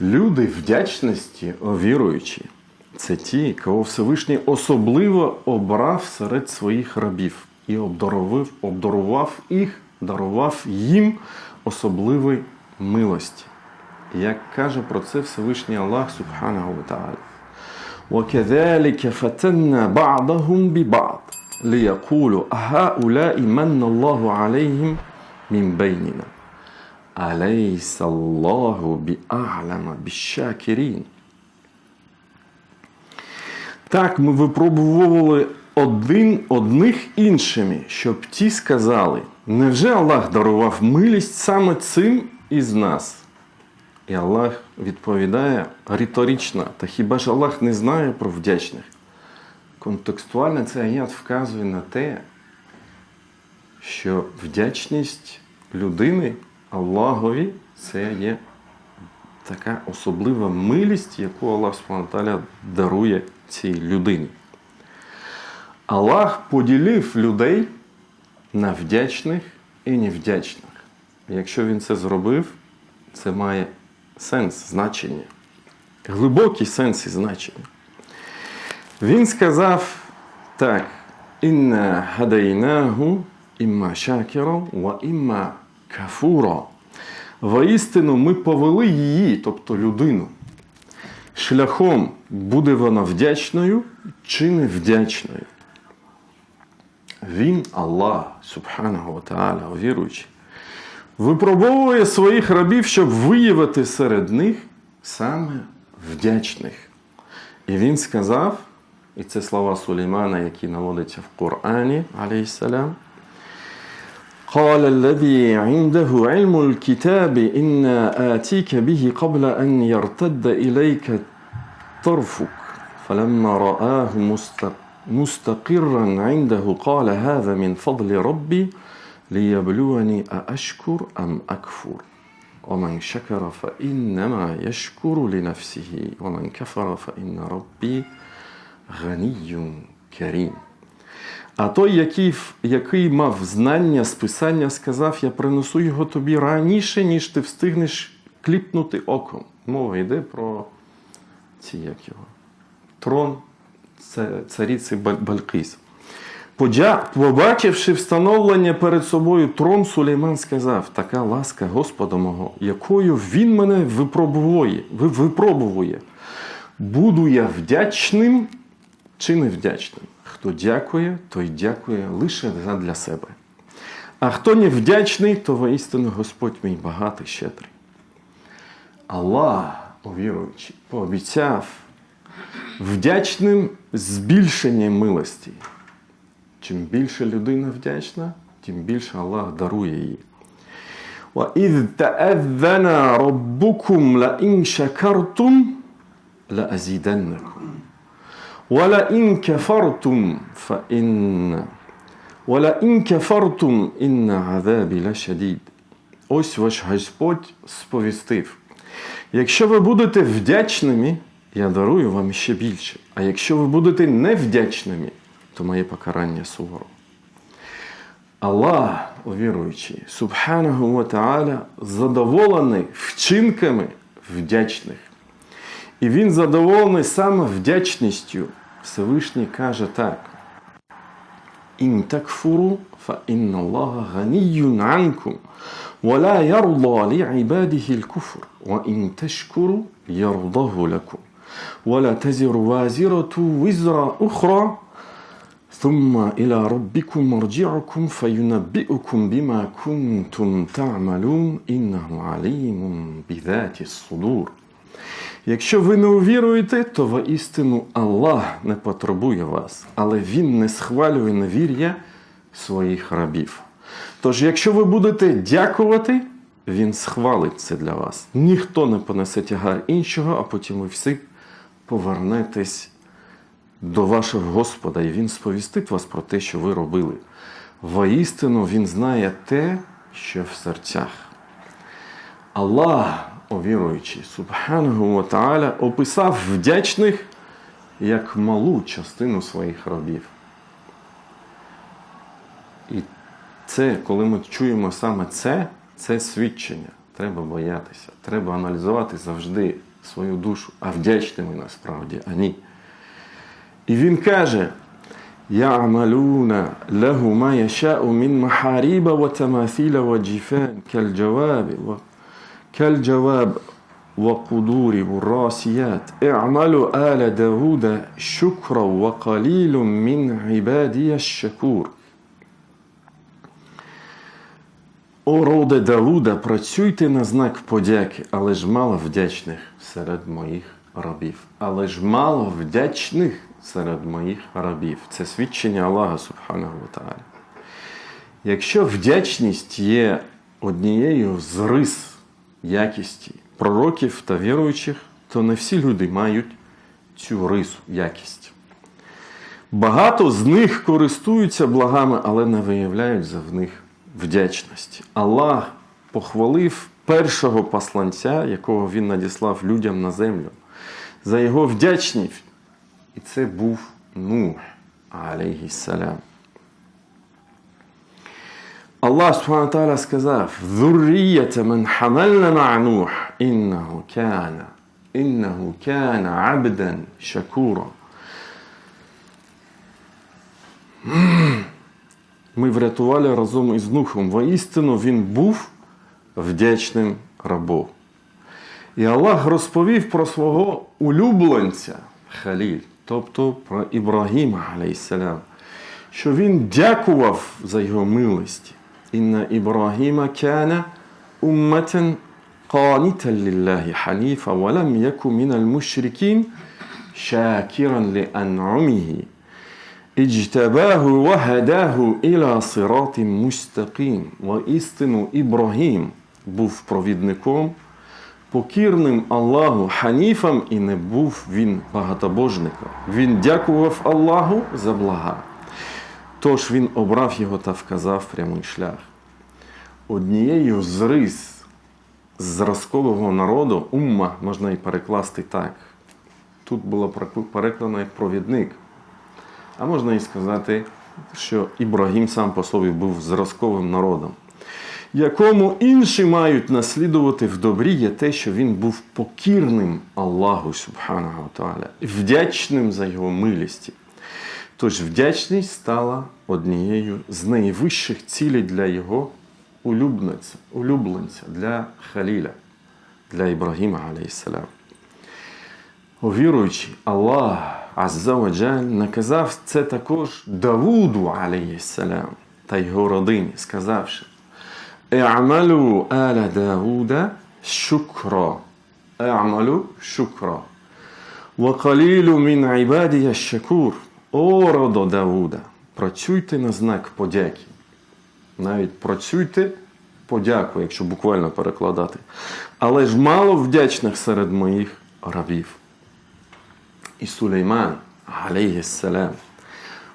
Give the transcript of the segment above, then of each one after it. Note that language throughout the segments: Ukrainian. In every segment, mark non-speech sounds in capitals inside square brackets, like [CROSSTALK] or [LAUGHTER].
Люди вдячності, о віруючі, це ті, кого Всевишній особливо обрав серед своїх рабів і обдарував, обдарував їх, дарував їм особливі милості. Як каже про це Всевишній Аллах Субханаху ва Та'аля. وكذلك فتنا بعضهم ببعض ليقولوا أهؤلاء من الله عليهم من بيننا Алейсаллаху бі агляма біщакірін. Так ми випробували один одних іншими, щоб ті сказали, невже Аллах дарував милість саме цим із нас? І Аллах відповідає риторично, та хіба ж Аллах не знає про вдячних? Контекстуально цей аят вказує на те, що вдячність людини. Аллагові це є така особлива милість, яку Аллах Субтитрувальний дарує цій людині. Аллах поділив людей на вдячних і невдячних. Якщо він це зробив, це має сенс, значення, глибокий сенс і значення. Він сказав так: інна гадайнаху імма шакіра ва імма кафура. Воістину ми повели її, тобто людину. Шляхом буде вона вдячною чи невдячною. Він, Аллах, Субханаху ва Та'аля, віруючий, випробовує своїх рабів, щоб виявити серед них саме вдячних. І він сказав, і це слова Сулеймана, які наводяться в Корані, алейхіссалям, قال الذي عنده علم الكتاب إنا آتيك به قبل أن يرتد إليك طرفك. فلما رآه مست- مستقرا عنده قال هذا من فضل ربي ليبلوني أأشكر أم أكفر. ومن شكر فإنما يشكر لنفسه ومن كفر فإن ربي غني كريم. А той, який, який мав знання з писання, сказав: Я принесу його тобі раніше, ніж ти встигнеш кліпнути оком. Мова йде про ці як його. Трон цариці Баль- Балькис. Побачивши встановлення перед собою трон, Сулейман сказав: така ласка Господа мого, якою він мене випробує, випробує. Буду я вдячним чи невдячним? Хто дякує, той дякує лише для себе. А хто не вдячний, то воістину Господь мій багатий щедрий. Аллах, увіруючи, пообіцяв вдячним збільшення милості. Чим більше людина вдячна, тим більше Аллах дарує їй. وَإِذْ تَأَذَّنَ رَبُّكُمْ لَإِنْ شَكَرْتُمْ لَأَزِيدَنَّكُمْ وَلَئِنْ كَفَرْتُمْ فَإِنَّ وَلَئِنْ كَفَرْتُمْ إِنَّ عَذَابِ لَشَدِيدٌ Ось ваш Господь сповістив. Якщо ви будете вдячними, я дарую вам ще більше. А якщо ви будете невдячними, то моє покарання суворо. Аллах, увіруючий, Субханаху ва Та'аля, задоволений вчинками вдячних. І він задоволений саме вдячністю. Всевишній каже так. إن تكفروا فإن الله غني عنكم ولا يرضى لعباده الكفر وإن تشكروا يرضه لكم ولا تزر وازرة وزر أخرى ثم إلى ربكم مرجعكم فينبئكم بما كنتم تعملون إنه عليم بذات الصدور Якщо ви не увіруєте, то воістину Аллах не потребує вас, але Він не схвалює невір'я своїх рабів. Тож, якщо ви будете дякувати, Він схвалить це для вас. Ніхто не понесе тягар іншого, а потім ви всі повернетесь до вашого Господа, і Він сповістить вас про те, що ви робили. Воістину Він знає те, що в серцях. Аллах, о, віруючий, Субхану Тааля описав вдячних як малу частину своїх рабів. І це, коли ми чуємо саме це, це свідчення. Треба боятися, треба аналізувати завжди свою душу, а вдячними насправді а ні. І він каже: Я малюна лагу маяша умін махаріба ва тамафіла ва ва كالجواب وقدور والراسيات اعملوا آل داود شكرا وقليل من عبادي الشكور О роде Давуда, працюйте на знак подяки, але ж мало вдячних серед моїх рабів. Але ж мало вдячних серед моїх рабів. Це свідчення Аллаха Субханого Та'аля. Якщо вдячність є однією з рис якісті пророків та віруючих, то не всі люди мають цю рису якість. Багато з них користуються благами, але не виявляють за в них вдячності. Аллах похвалив першого посланця, якого він надіслав людям на землю, за його вдячність. І це був Нух, алейхіссалям. Аллах Субхану Тааля сказав: Зурріята мен хамална маа Нух, іннаху кана, іннаху кана абдан шакура. Ми врятували разом із Нухом. Воістину він був вдячним рабом. І Аллах розповів про свого улюбленця Халіль, тобто про Ібрагіма, що він дякував за його милості. Інна Ібрагіма кяна умматен قانتا لله حنيفا ولم يكن من المشركين شاكرا لأنعمه اجتباه وهداه إلى صراط مستقيم وإستن إبراهيم був провідником, покірним Аллаху ханіфом і не був він багатобожником. Він дякував Аллаху за блага. Тож він обрав його та вказав прямий шлях. Однією з рис зразкового народу умма можна і перекласти так. Тут було перекладено як провідник. А можна і сказати, що Ібрагім сам по собі був зразковим народом, якому інші мають наслідувати в добрі є те, що він був покірним Аллаху Субханаhu Тааля, вдячним за його милісті. Тож вдячність стала однією з найвищих цілей для його улюбленця, улюбленця для Халіля, для Ібрагіма, алейхіссалям. Віруючи, Аллах Азза ва Джаль наказав це також Давуду, алейхіссалям, та його родині, сказавши «Е'амалу аля Давуда шукра». «Е'амалу шукра». «Ва мін ібадія шакур». О, родо Давуда, працюйте на знак подяки. Навіть працюйте подяку, якщо буквально перекладати. Але ж мало вдячних серед моїх рабів. І Сулейман, алейхіссалям,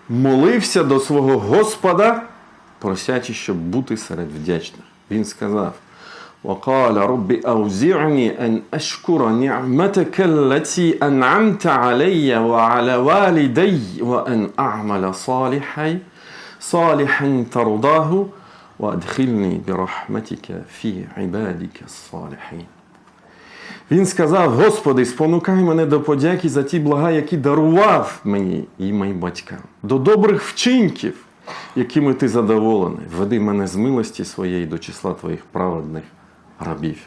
молився до свого Господа, просячи, щоб бути серед вдячних. Він сказав: وقال رب أوزعني أن أشكر نعمتك التي أنعمت علي وعلى والدي وأن أعمل صالحا صالحا ترضاه وأدخلني برحمتك في عبادك الصالحين Він сказав: Господи, спонукай мене до подяки за ті блага, які дарував мені і моїм батькам, до добрих вчинків, якими ти задоволений. Веди мене з милості своєї до числа твоїх праведних рабів.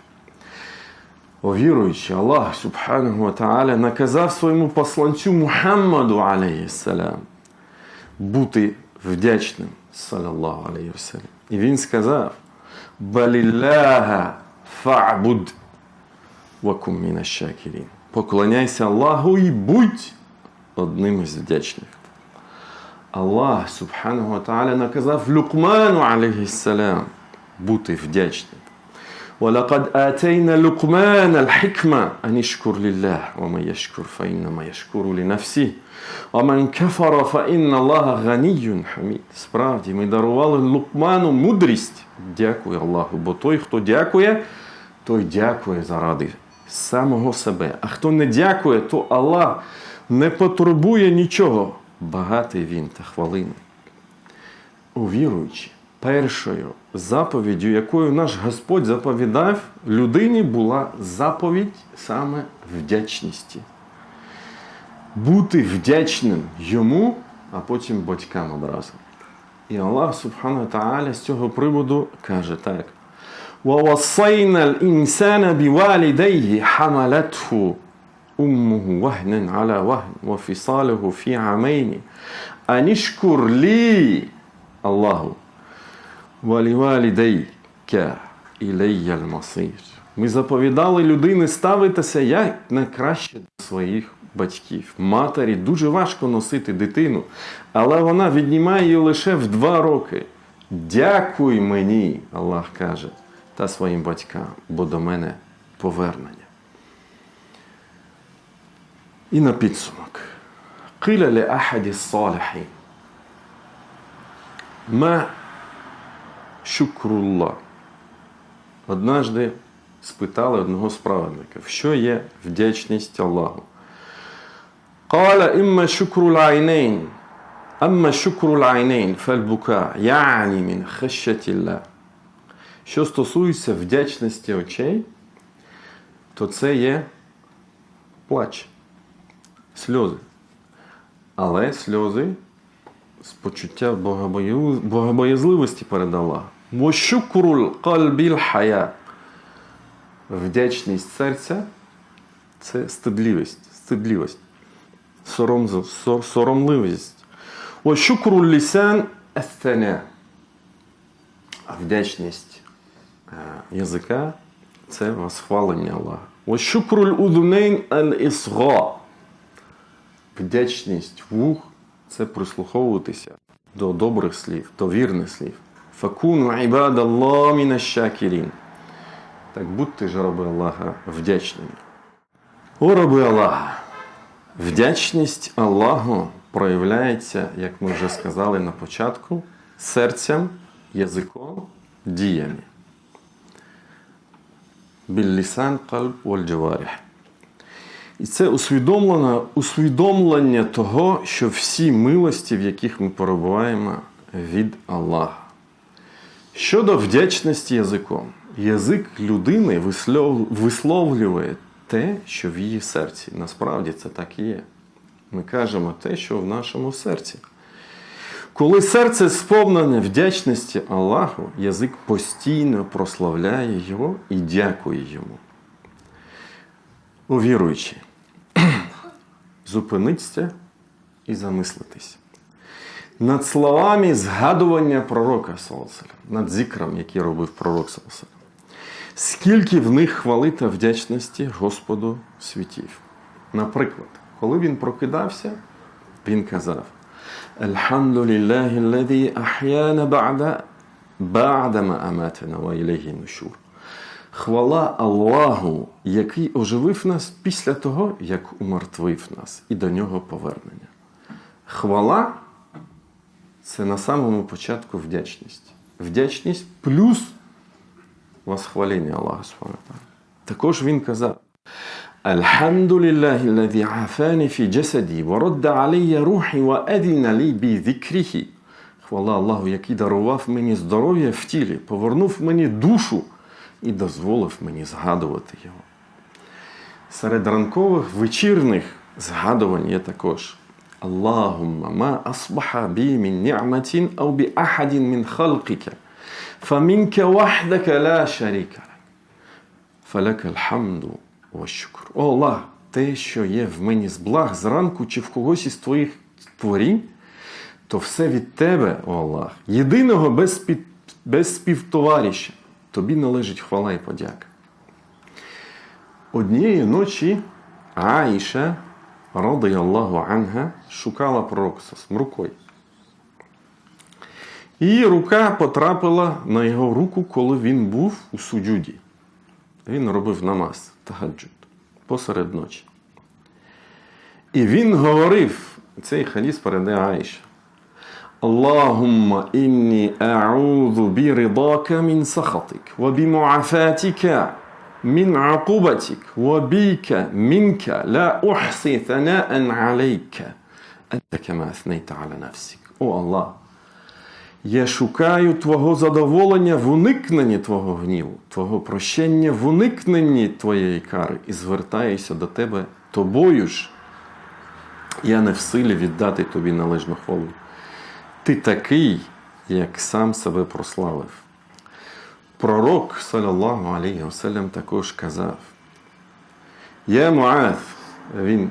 О віруючи, Аллах Субханаху Ва Та'аля наказав своєму посланцю Мухаммаду, алейхіссалям, бути вдячним, салаллаху алейхі. І він сказав: Балілляха фa'буд вакум міна щакірін. Поклоняйся Аллаху і будь одним із вдячних. Аллах Субханаху Ва Та'аля наказав Люкману, алейхіссалям, бути вдячним. ولقد آتينا لقمان الحكمة أن يشكر لله ومن يشكر فإنما يشكر لنفسه ومن كفر فإن الله غني حمید. Справді, ми дарували Лукману мудрість. Дякую Аллаху, бо той, хто дякує, той дякує заради самого себе. А хто не дякує, то Аллах не потребує нічого. Багатий він та хвалини. Увіруючи, першою заповіддю, якою наш Господь заповідав людині, була заповідь саме вдячності. Бути вдячним йому, а потім батькам одразу. І Аллах Субхану Тааля з цього приводу каже так. ووصينا الإنسان بوالديه حملته أمه وهنا على وهن وفصاله في عامين أن اشكر لي الله Валівалідейке ілейяль масир. Ми заповідали людини ставитися як найкраще до своїх батьків. Матері дуже важко носити дитину, але вона віднімає її лише в два роки. Дякуй мені, Аллах каже, та своїм батькам, бо до мене повернення. І на підсумок. Киля лі ахаді саліхі. Ма Шукрулла. Однажды спитали одного з що є вдячність Аллаху. Кала імма шукру айнейн. Амма шукру айнейн фальбука. Яні мін хащатілла. Що стосується вдячності очей, то це є плач, сльози. Але сльози з почуття богобоязливості перед Аллахом. Вощукруль кальбіл хая. Вдячність серця це стидливість, стидливість, сором, сор- соромливість. Вощукруль лісан. А вдячність е, язика це восхвалення Аллаха. Вощукруль удунейн аль ісга. Вдячність вух це прислуховуватися до добрих слів, до вірних слів. Факуну ібад міна щакірін. Так будьте ж раби Аллаха вдячними. О раби Аллаха! Вдячність Аллаху проявляється, як ми вже сказали на початку, серцем, язиком, діями. Біллісан кальб вальджаваріх. І це усвідомлено, усвідомлення того, що всі милості, в яких ми перебуваємо від Аллаха. Щодо вдячності язиком, язик людини висловлює те, що в її серці. Насправді це так і є. Ми кажемо те, що в нашому серці. Коли серце сповнене вдячності Аллаху, язик постійно прославляє його і дякує йому. У віруючі, [CLEARS THROAT] зупиниться і замислитись. Над словами згадування пророка Саласаля, над зікрам, який робив пророк Саласаля. Скільки в них хвали та вдячності Господу світів. Наприклад, коли він прокидався, він казав. Хвала Аллаху, який оживив нас після того, як умертвив нас, і до нього повернення. Хвала це на самому початку вдячність. Вдячність плюс восхваління Аллаха. Субхану. Також він казав: афані фі джасаді, ва радда алія рухі, ва адіна лі бі зікріхі. Хвала Аллаху, який дарував мені здоров'я в тілі, повернув мені душу і дозволив мені згадувати його. Серед ранкових вечірних згадувань є також. Allahumma ma asbaha bi min ni'matin aw bi ahadin min khalqika faminka wahdaka la sharika lak falaka alhamdu wa. О Аллах, те, що є в мені з благ зранку чи в когось із твоїх творінь, то все від тебе, о Аллах, єдиного без, під, без співтовариша. Тобі належить хвала і подяка. Однієї ночі Аїша, ради Аллаху Анга, шукала Пророксас рукою. І рука потрапила на його руку, коли він був у суджуді. Він робив намаз тагаджуд посеред ночі. І він говорив, цей хадіс передає Аїша. Аллахумма інні а'уду біридака мін сахатик, ва бімуафатіка من عقوبتك وبك منك لا أحصي ثناء عليك أنت كما أثنيت على نفسك О Аллах, Я шукаю Твого задоволення в уникненні Твого гніву, Твого прощення в уникненні Твоєї кари і звертаюся до Тебе тобою ж. Я не в силі віддати тобі належну хвалу. Ти такий, як сам себе прославив. Пророк, саллаху алейхі васелям, також казав. Я Муаз, він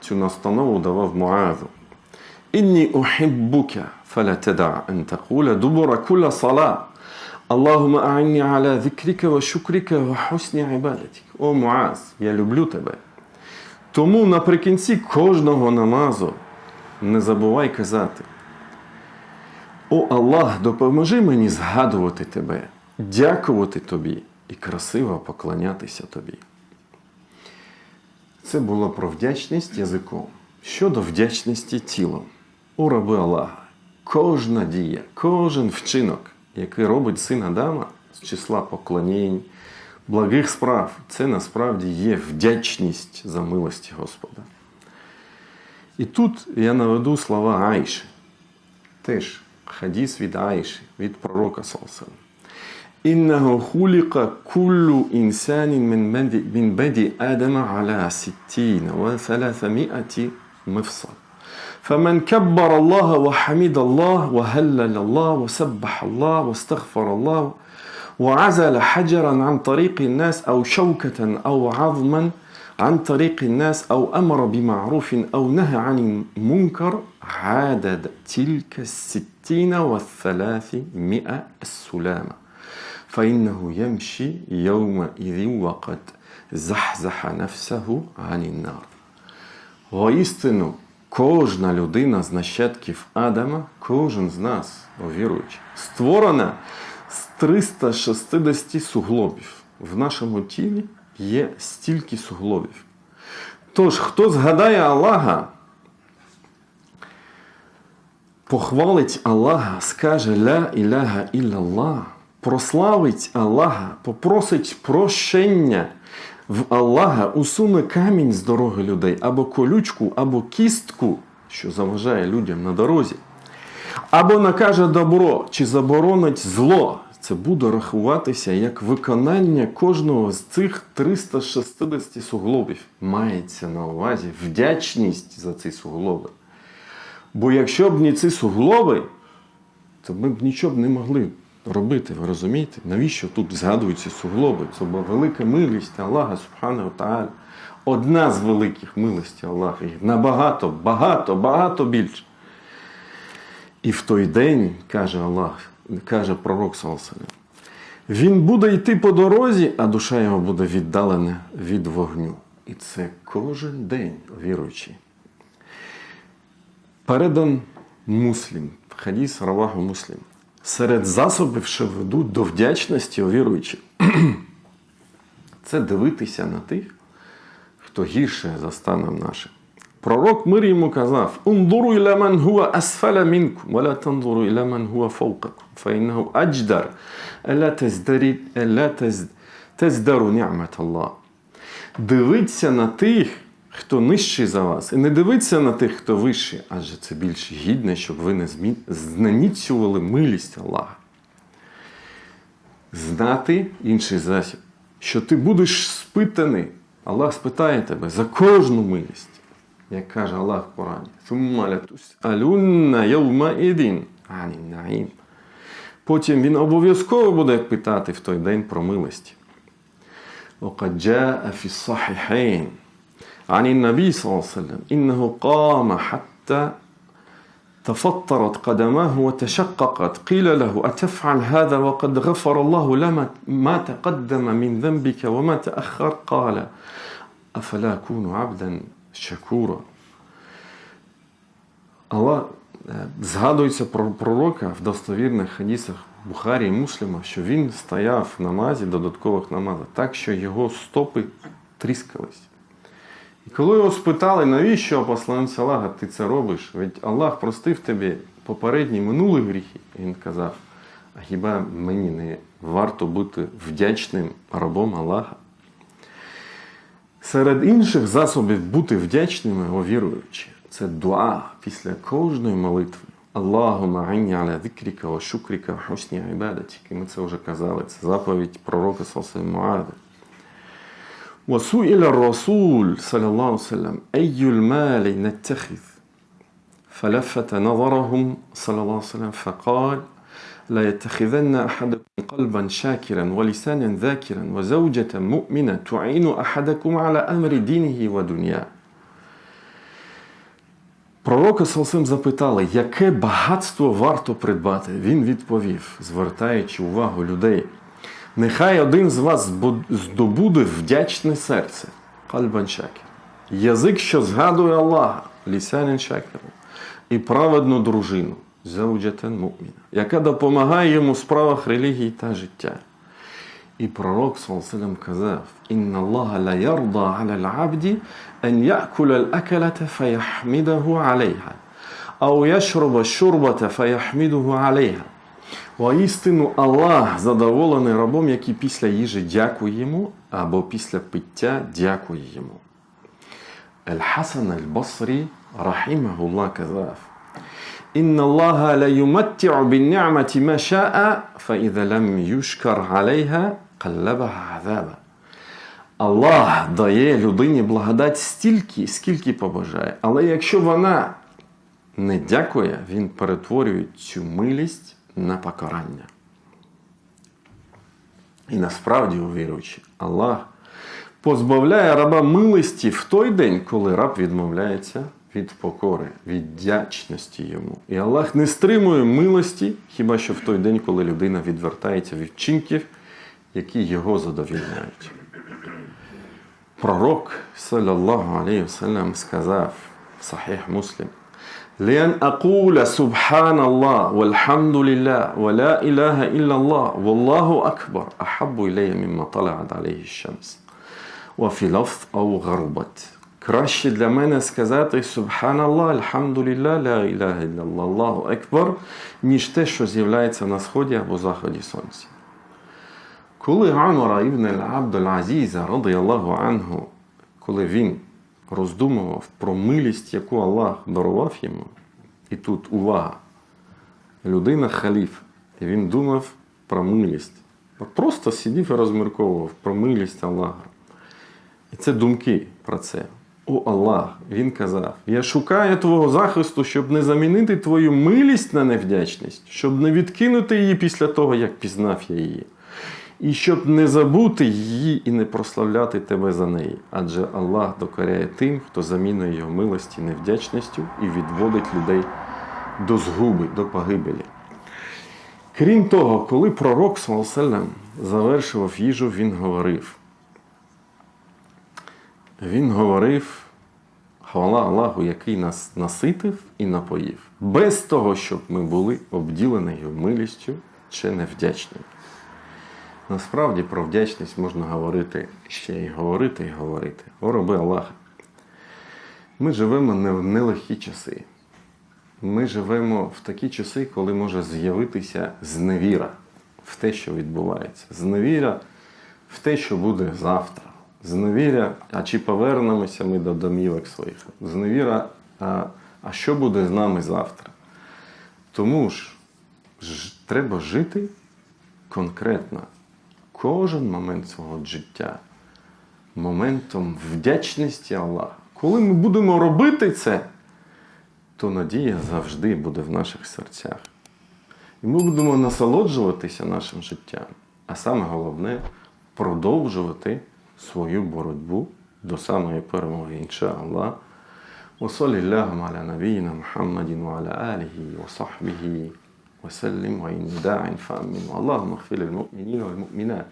цю настанову давав Муазу. Інні ухіббука, фаля теда ан дубура куля сала. Аллахума а'інні аля зикрика ва шукрика ва хусні ібадатік. О Муаз, я люблю тебе. Тому наприкінці кожного намазу не забувай казати. О Аллах, допоможи мені згадувати тебе дякувати тобі і красиво поклонятися тобі. Це було про вдячність язиком. Щодо вдячності тілом. У раби Аллаха, кожна дія, кожен вчинок, який робить син Адама з числа поклонінь, благих справ, це насправді є вдячність за милості Господа. І тут я наведу слова Айши. Теж хадіс від Айши, від пророка Салсалам. إنه خلق كل إنسان من بدء, من بدء آدم على ستين وثلاثمائة مفصل. فمن كبر الله وحمد الله وهلل الله وسبح الله واستغفر الله وعزل حجرا عن طريق الناس أو شوكة أو عظما عن طريق الناس أو أمر بمعروف أو نهى عن المنكر عادد تلك الستين والثلاثمائة السلامة. فإنه يمشي يومئذ وقد زحزح نفسه عن النار Воістину, кожна людина з нащадків Адама, кожен з нас, о віруючи, створена з 360 суглобів. В нашому тілі є стільки суглобів. Тож, хто згадає Аллаха, похвалить Аллаха, скаже Ля іляха ілlallah, прославить Аллаха, попросить прощення в Аллаха, усуне камінь з дороги людей, або колючку, або кістку, що заважає людям на дорозі, або накаже добро чи заборонить зло. Це буде рахуватися як виконання кожного з цих 360 суглобів. Мається на увазі вдячність за ці суглоби. Бо якщо б не ці суглоби, то ми б нічого б не могли робити. Ви розумієте? Навіщо тут згадуються суглоби? Це була велика милість Аллаха Субхану Та'аля. Одна з великих милості Аллаха. Їх набагато, багато, багато більше. І в той день, каже Аллах, каже пророк Салсалям, він буде йти по дорозі, а душа його буде віддалена від вогню. І це кожен день віруючий. Передан муслім, хадіс Раваху муслім. Серед засобів, що ведуть до вдячності віруючих, [CLEARS THROAT] це дивитися на тих, хто гірше за станом нашим. Пророк мир йому казав: «Унзуру іля ман хуа асфала мінкум, ва ла танзуру іля ман фа адждар, ела таздарі- ела таз- таздару Аллах». Дивіться на тих, хто нижчий за вас, і не дивіться на тих, хто вищий, адже це більш гідне, щоб ви не змі- зненіцювали милість Аллаха. Знати інший засіб, що ти будеш спитаний. Аллах спитає тебе за кожну милість, як каже Аллах в Корані. Потім він обов'язково буде питати в той день про милості. عن النبي صلى الله عليه وسلم إنه قام حتى تفطرت قدماه وتشققت قيل له أتفعل هذا وقد غفر الله لما ما تقدم من ذنبك وما تأخر قال أفلا أكون عبدا شكورا Allah е, згадується про пророка в достовірних хадісах Бухарі і Мусліма, що він стояв в намазі, додаткових намазах, так, що його стопи тріскались. І коли його спитали, навіщо посланець Аллаха ти це робиш? Ведь Аллах простив тобі попередні минулі гріхи. І він казав: а хіба мені не варто бути вдячним рабом Аллаха? Серед інших засобів бути вдячними, о віруючи, це дуа після кожної молитви. Ганні аля зикріка ва шукріка хусні ми це вже казали. Це заповідь пророка Саси Муади. وسئل الرسول صلى الله عليه وسلم أي المال نتخذ فلفت نظرهم صلى الله عليه وسلم فقال لا يتخذن أحدكم قلبا شاكرا ولسانا ذاكرا وزوجة مؤمنة تعين أحدكم على أمر دينه ودنياه Пророка Салсим запитали, яке багатство варто придбати. Він відповів, звертаючи увагу людей. Нехай один з вас здобуде вдячне серце, кальбан шакер, язик, що згадує Аллаха, лісянин шакер, і праведну дружину, зауджатен муміна, яка допомагає йому в справах релігії та життя. І пророк Салсилам казав: Інна Аллаха ла шурбата фаяхмідуху алейха. Воістину Аллах задоволений рабом, який після їжі дякує йому, або після пиття дякує йому. Аль-Хасан Аль-Басрі, рахімахуллах, казав, إن الله لا يمتع بالنعمة ما شاء فإذا لم يشكر عليها قلبها عذابا. Аллах дає людині благодать стільки, скільки побажає. Але якщо вона не дякує, він перетворює цю милість на покарання. І насправді, увіруючи, Аллах позбавляє раба милості в той день, коли раб відмовляється від покори, від вдячності йому. І Аллах не стримує милості, хіба що в той день, коли людина відвертається від вчинків, які його задовільняють. Пророк, саллаллаху алейhi вассалям, сказав в Сахih Муслим, لأن أقول سبحان الله والحمد لله ولا إله إلا الله والله أكبر أحب إلي مما طلعت عليه الشمس وفي لفظ أو غربت Краще для мене сказати Субханаллах, Альхамдулілlah, ля іляха ілlallah, Аллаху Акбар, ніж те, що з'являється на сході або заході сонця. Коли Амара ібн Абдул Азіза, радияллаху анху, коли він роздумував про милість, яку Аллах дарував йому, і тут увага, людина халіф, і він думав про милість. Просто сидів і розмірковував про милість Аллаха. І це думки про це. О Аллах, Він казав: Я шукаю Твого захисту, щоб не замінити Твою милість на невдячність, щоб не відкинути її після того, як пізнав я її. І щоб не забути її і не прославляти тебе за неї. Адже Аллах докоряє тим, хто замінує його милості невдячністю і відводить людей до згуби, до погибелі. Крім того, коли пророк Салам завершував їжу, він говорив. Він говорив, хвала Аллаху, який нас наситив і напоїв, без того, щоб ми були обділені його милістю чи невдячні. Насправді про вдячність можна говорити ще й говорити і говорити. О, роби Аллаха. Ми живемо не в нелегкі часи. Ми живемо в такі часи, коли може з'явитися зневіра в те, що відбувається. Зневіра в те, що буде завтра. Зневіра, а чи повернемося ми до домівок своїх? Зневіра, а, а що буде з нами завтра? Тому ж, ж треба жити конкретно кожен момент свого життя моментом вдячності Аллаху. Коли ми будемо робити це, то надія завжди буде в наших серцях. І ми будемо насолоджуватися нашим життям, а саме головне продовжувати свою боротьбу до самої перемоги, інша Аллах. وصلى اللهم على نبينا محمد وعلى آله وصحبه وسلم وإن داع فأمن. اللهم اغفر للمؤمنين والمؤمنات.